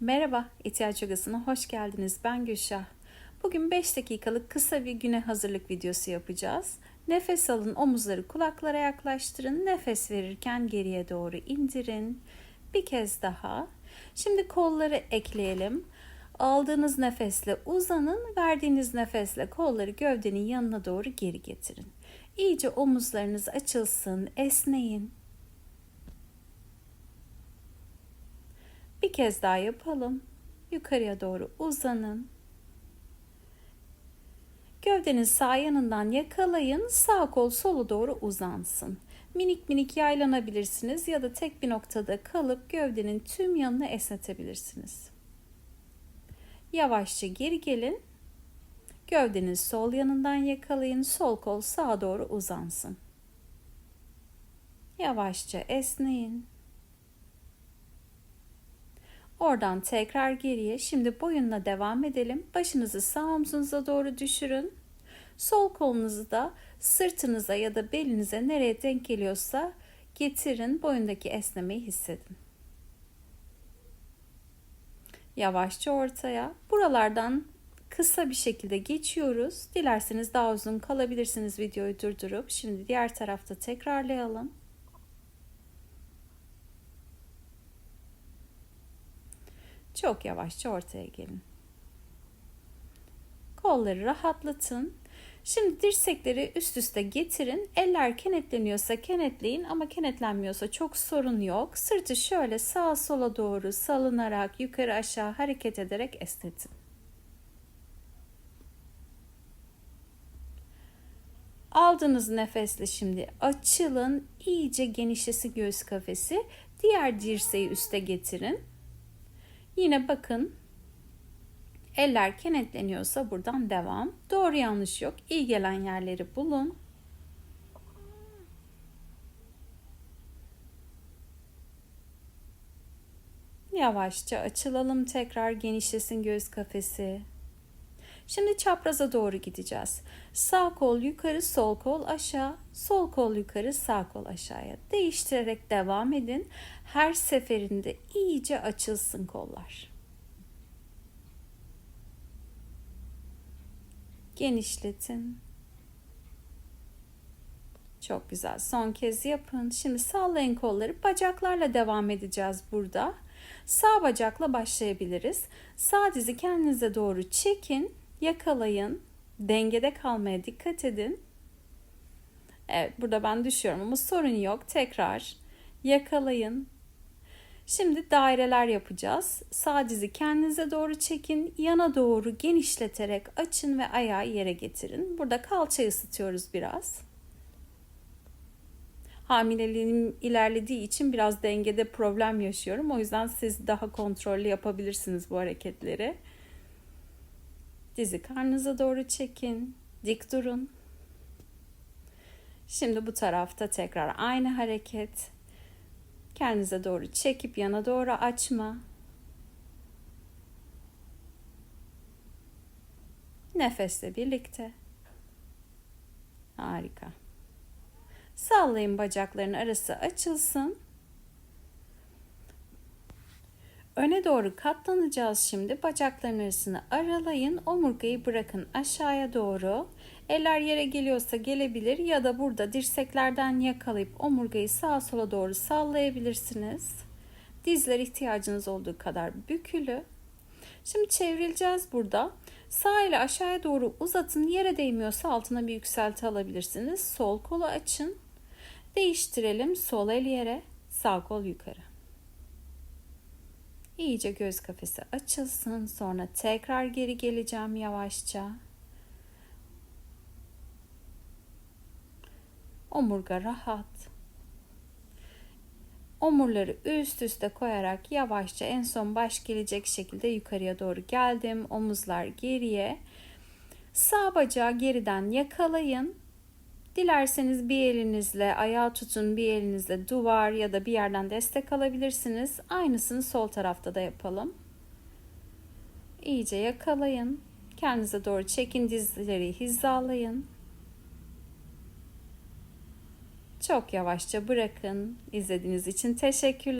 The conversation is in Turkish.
Merhaba, İhtiyaç Yogası'na hoş geldiniz. Ben Gülşah. Bugün 5 dakikalık kısa bir güne hazırlık videosu yapacağız. Nefes alın, omuzları kulaklara yaklaştırın. Nefes verirken geriye doğru indirin. Bir kez daha. Şimdi kolları ekleyelim. Aldığınız nefesle uzanın, verdiğiniz nefesle kolları gövdenin yanına doğru geri getirin. İyice omuzlarınız açılsın, esneyin. Bir kez daha yapalım. Yukarıya doğru uzanın. Gövdenin sağ yanından yakalayın. Sağ kol sola doğru uzansın. Minik minik yaylanabilirsiniz ya da tek bir noktada kalıp gövdenin tüm yanını esnetebilirsiniz. Yavaşça geri gelin. Gövdenin sol yanından yakalayın. Sol kol sağa doğru uzansın. Yavaşça esneyin. Oradan tekrar geriye. Şimdi boyunla devam edelim. Başınızı sağ omzunuza doğru düşürün. Sol kolunuzu da sırtınıza ya da belinize nereye denk geliyorsa getirin. Boyundaki esnemeyi hissedin. Yavaşça ortaya. Buralardan kısa bir şekilde geçiyoruz. Dilerseniz daha uzun kalabilirsiniz videoyu durdurup. Şimdi diğer tarafta tekrarlayalım. Çok yavaşça ortaya gelin. Kolları rahatlatın. Şimdi dirsekleri üst üste getirin. Eller kenetleniyorsa kenetleyin ama kenetlenmiyorsa çok sorun yok. Sırtı şöyle sağa sola doğru salınarak yukarı aşağı hareket ederek esnetin. Aldığınız nefesle şimdi açılın. İyice genişlesin göğüs kafesi. Diğer dirseği üste getirin. Yine bakın eller kenetleniyorsa buradan devam. Doğru yanlış yok. İyi gelen yerleri bulun. Yavaşça açılalım tekrar genişlesin göğüs kafesi. Şimdi çapraza doğru gideceğiz. Sağ kol yukarı, sol kol aşağı, sol kol yukarı, sağ kol aşağıya. Değiştirerek devam edin. Her seferinde iyice açılsın kollar. Genişletin. Çok güzel. Son kez yapın. Şimdi sallayın kolları. Bacaklarla devam edeceğiz burada. Sağ bacakla başlayabiliriz. Sağ dizi kendinize doğru çekin yakalayın. Dengede kalmaya dikkat edin. Evet burada ben düşüyorum ama sorun yok. Tekrar yakalayın. Şimdi daireler yapacağız. Sağ dizi kendinize doğru çekin. Yana doğru genişleterek açın ve ayağı yere getirin. Burada kalçayı ısıtıyoruz biraz. Hamileliğim ilerlediği için biraz dengede problem yaşıyorum. O yüzden siz daha kontrollü yapabilirsiniz bu hareketleri. Dizi karnınıza doğru çekin. Dik durun. Şimdi bu tarafta tekrar aynı hareket. Kendinize doğru çekip yana doğru açma. Nefesle birlikte. Harika. Sallayın bacakların arası açılsın. Öne doğru katlanacağız şimdi. Bacakların arasını aralayın. Omurgayı bırakın aşağıya doğru. Eller yere geliyorsa gelebilir ya da burada dirseklerden yakalayıp omurgayı sağa sola doğru sallayabilirsiniz. Dizler ihtiyacınız olduğu kadar bükülü. Şimdi çevrileceğiz burada. Sağ ile aşağıya doğru uzatın. Yere değmiyorsa altına bir yükselti alabilirsiniz. Sol kolu açın. Değiştirelim. Sol el yere, sağ kol yukarı. İyice göz kafesi açılsın. Sonra tekrar geri geleceğim yavaşça. Omurga rahat. Omurları üst üste koyarak yavaşça en son baş gelecek şekilde yukarıya doğru geldim. Omuzlar geriye. Sağ bacağı geriden yakalayın. Dilerseniz bir elinizle ayağı tutun, bir elinizle duvar ya da bir yerden destek alabilirsiniz. Aynısını sol tarafta da yapalım. İyice yakalayın. Kendinize doğru çekin, dizleri hizalayın. Çok yavaşça bırakın. İzlediğiniz için teşekkürler.